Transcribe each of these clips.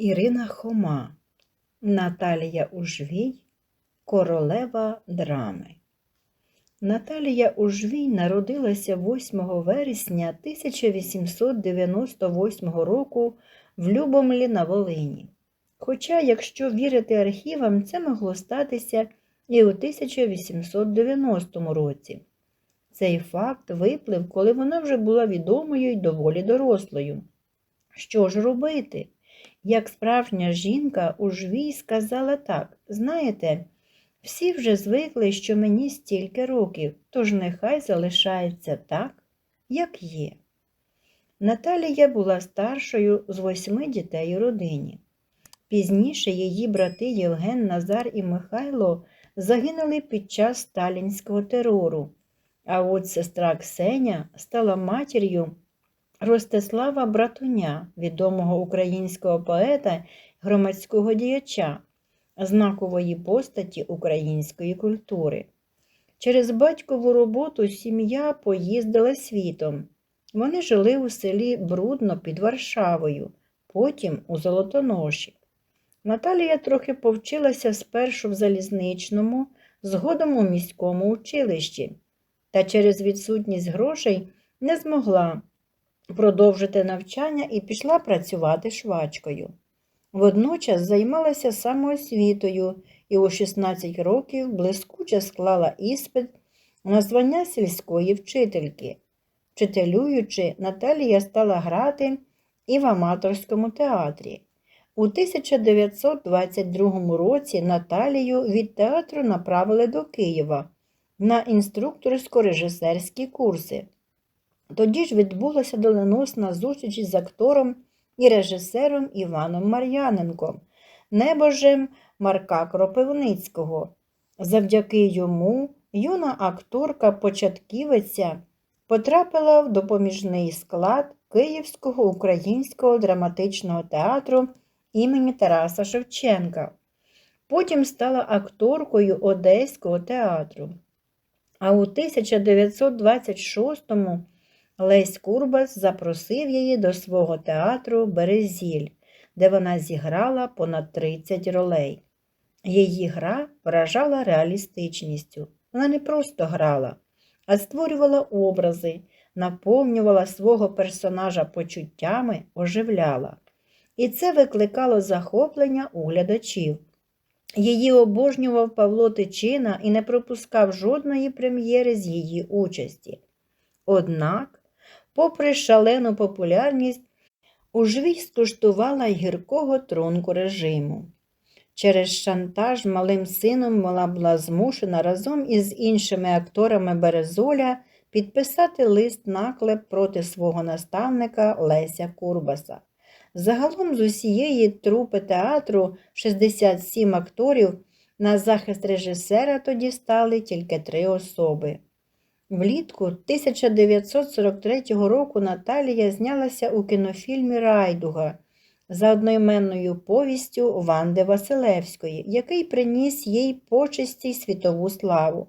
Ірина Хома, Наталія Ужвій, Королева драми. Наталія Ужвій народилася 8 вересня 1898 року в Любомлі на Волині. Хоча, якщо вірити архівам, це могло статися і у 1890 році. Цей факт виплив, коли вона вже була відомою й доволі дорослою. Що ж робити? Як справжня жінка у жвій сказала так: знаєте, всі вже звикли, що мені стільки років, тож нехай залишається так, як є. Наталія була старшою з восьми дітей у родині. Пізніше її брати Євген, Назар і Михайло загинули під час сталінського терору, а от сестра Ксеня стала матір'ю Ростислава Братуня, відомого українського поета громадського діяча, знакової постаті української культури. Через батькову роботу сім'я поїздила світом. Вони жили у селі Брудно під Варшавою, потім у Золотоноші. Наталія трохи повчилася спершу в залізничному, згодом у міському училищі, та через відсутність грошей не змогла продовжити навчання і пішла працювати швачкою. Водночас займалася самоосвітою і у 16 років блискуче склала іспит на звання сільської вчительки. Вчителюючи, Наталія стала грати і в аматорському театрі. У 1922 році Наталію від театру направили до Києва на інструкторсько-режисерські курси. Тоді ж відбулася доленосна зустріч з актором і режисером Іваном Мар'яненком, небожем Марка Кропивницького. Завдяки йому юна акторка початківиця потрапила в допоміжний склад Київського українського драматичного театру імені Тараса Шевченка. Потім стала акторкою Одеського театру. А у 1926-му Лесь Курбас запросив її до свого театру Березіль, де вона зіграла понад 30 ролей. Її гра вражала реалістичністю. Вона не просто грала, а створювала образи, наповнювала свого персонажа почуттями, оживляла. І це викликало захоплення у глядачів. Її обожнював Павло Тичина і не пропускав жодної прем'єри з її участі. Однак, попри шалену популярність, Ужвій скуштувала гіркого тронку режиму. Через шантаж малим сином вона була змушена разом із іншими акторами Березоля підписати лист наклеп проти свого наставника Леся Курбаса. Загалом з усієї трупи театру 67 акторів на захист режисера тоді стали тільки три особи. Влітку 1943 року Наталія знялася у кінофільмі Райдуга за одноіменною повістю Ванди Василевської, який приніс їй почесті й світову славу.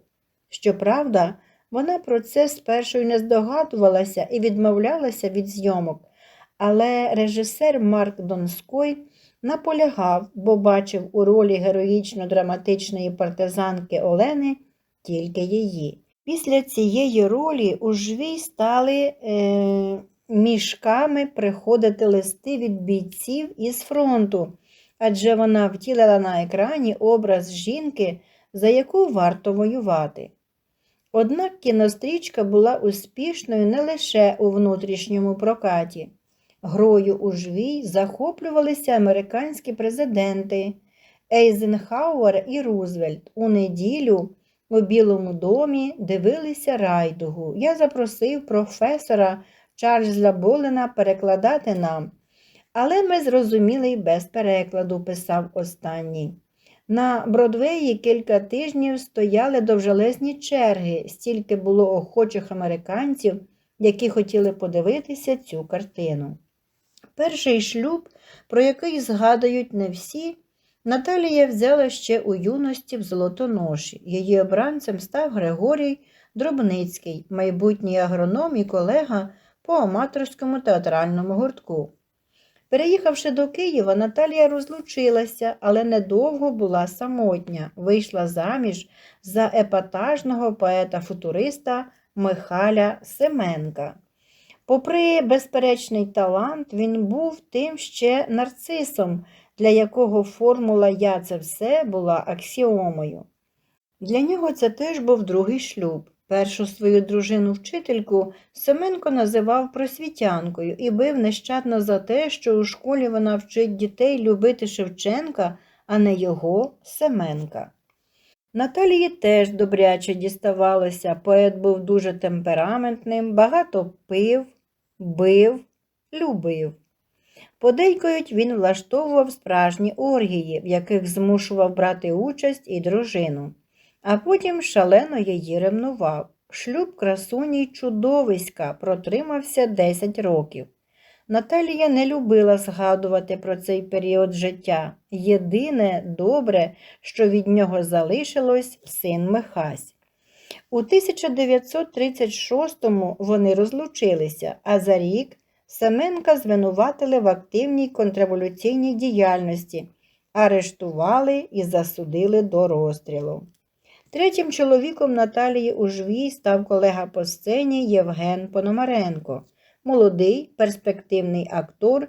Щоправда, вона про це спершу й не здогадувалася і відмовлялася від зйомок, але режисер Марк Донской наполягав, бо бачив у ролі героїчно-драматичної партизанки Олени тільки її. Після цієї ролі у жвій стали е, мішками приходити листи від бійців із фронту, адже вона втілила на екрані образ жінки, за яку варто воювати. Однак кінострічка була успішною не лише у внутрішньому прокаті. Грою у жвій захоплювалися американські президенти Ейзенхауер і Рузвельт. У неділю у Білому домі дивилися райдугу. Я запросив професора Чарльза Болена перекладати нам. Але ми зрозуміли й без перекладу, писав останній. На Бродвеї кілька тижнів стояли довжелезні черги, стільки було охочих американців, які хотіли подивитися цю картину. Перший шлюб, про який згадують не всі, Наталія взяла ще у юності в Золотоноші. Її обранцем став Григорій Дробницький, майбутній агроном і колега по аматорському театральному гуртку. Переїхавши до Києва, Наталія розлучилася, але недовго була самотня, вийшла заміж за епатажного поета-футуриста Михаля Семенка. Попри безперечний талант, він був тим ще нарцисом, для якого формула Я це все була аксіомою. Для нього це теж був другий шлюб. Першу свою дружину-вчительку Семенко називав просвітянкою і бив нещадно за те, що у школі вона вчить дітей любити Шевченка, а не його Семенка. Наталії теж добряче діставалося. Поет був дуже темпераментним, багато пив, бив, любив. Подейкують він влаштовував справжні оргії, в яких змушував брати участь і дружину, а потім шалено її ревнував. Шлюб красуні чудовиська протримався 10 років. Наталія не любила згадувати про цей період життя. Єдине добре, що від нього залишилось син Михась. У 1936-му вони розлучилися, а за рік Семенка звинуватили в активній контрреволюційній діяльності, арештували і засудили до розстрілу. Третім чоловіком Наталії у жвій став колега по сцені Євген Пономаренко. Молодий, перспективний актор,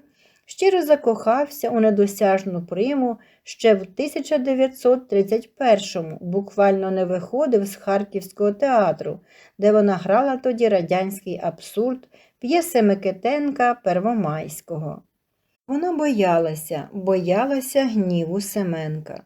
щиро закохався у недосяжну приму ще в 1931-му, буквально не виходив з Харківського театру, де вона грала тоді радянський абсурд п'єси Микитенка Первомайського. Вона боялася, боялася гніву Семенка.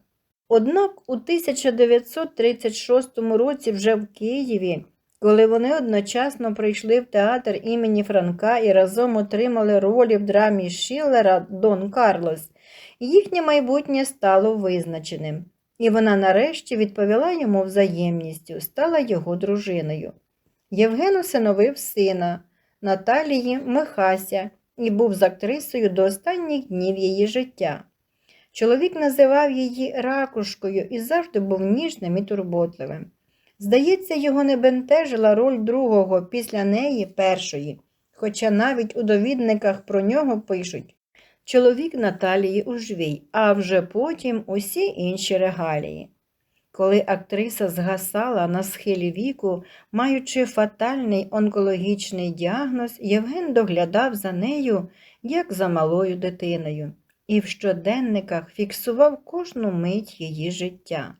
Однак у 1936 році вже в Києві, коли вони одночасно прийшли в театр імені Франка і разом отримали ролі в драмі Шіллера Дон Карлос, їхнє майбутнє стало визначеним, і вона нарешті відповіла йому взаємністю, стала його дружиною. Євген усиновив сина Наталії Михася і був з актрисою до останніх днів її життя. Чоловік називав її ракушкою і завжди був ніжним і турботливим. Здається, його не бентежила роль другого після неї першої, хоча навіть у довідниках про нього пишуть чоловік Наталії Ужвій, а вже потім усі інші регалії. Коли актриса згасала на схилі віку, маючи фатальний онкологічний діагноз, Євген доглядав за нею, як за малою дитиною, і в щоденниках фіксував кожну мить її життя.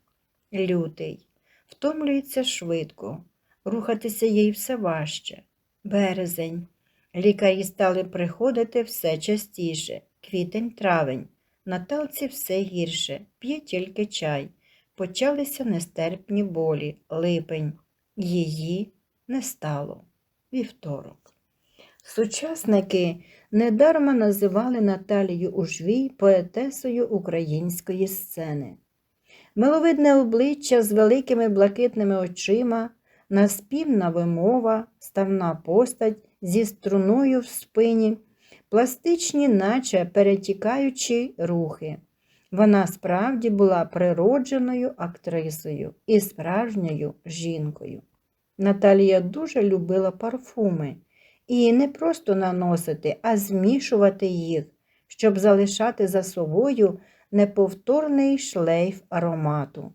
Лютий, втомлюється швидко, рухатися їй все важче. Березень. Лікарі стали приходити все частіше. Квітень, травень. Наталці все гірше, п'є тільки чай. Почалися нестерпні болі, липень. Її не стало. Вівторок. Сучасники недарма називали Наталію Ужвій поетесою української сцени. Миловидне обличчя з великими блакитними очима, наспівна вимова, ставна постать зі струною в спині, пластичні, наче перетікаючі рухи. Вона справді була природженою актрисою і справжньою жінкою. Наталія дуже любила парфуми і не просто наносити, а змішувати їх, щоб залишати за собою неповторний шлейф аромату.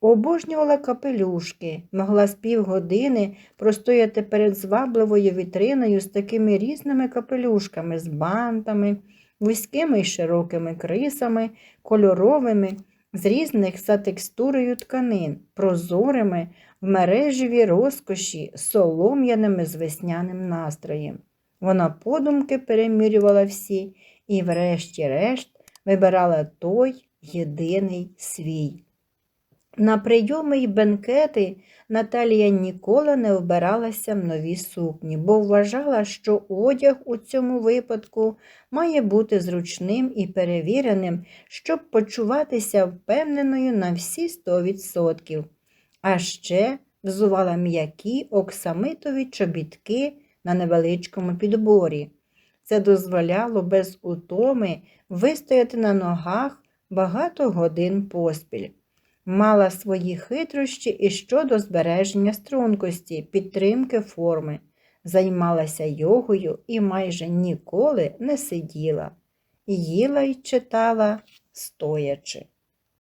Обожнювала капелюшки, могла з півгодини простояти перед звабливою вітриною з такими різними капелюшками, з бантами, вузькими й широкими крисами, кольоровими, з різних за текстурою тканин, прозорими, в мережеві розкоші, солом'яними з весняним настроєм. Вона подумки перемірювала всі і, врешті-решт, вибирала той єдиний свій. На прийоми й бенкети Наталія ніколи не вбиралася в нові сукні, бо вважала, що одяг у цьому випадку має бути зручним і перевіреним, щоб почуватися впевненою на всі 100%. А ще взувала м'які оксамитові чобітки на невеличкому підборі. Це дозволяло без утоми вистояти на ногах багато годин поспіль. Мала свої хитрощі і щодо збереження стрункості, підтримки форми, займалася йогою і майже ніколи не сиділа. їла й читала стоячи.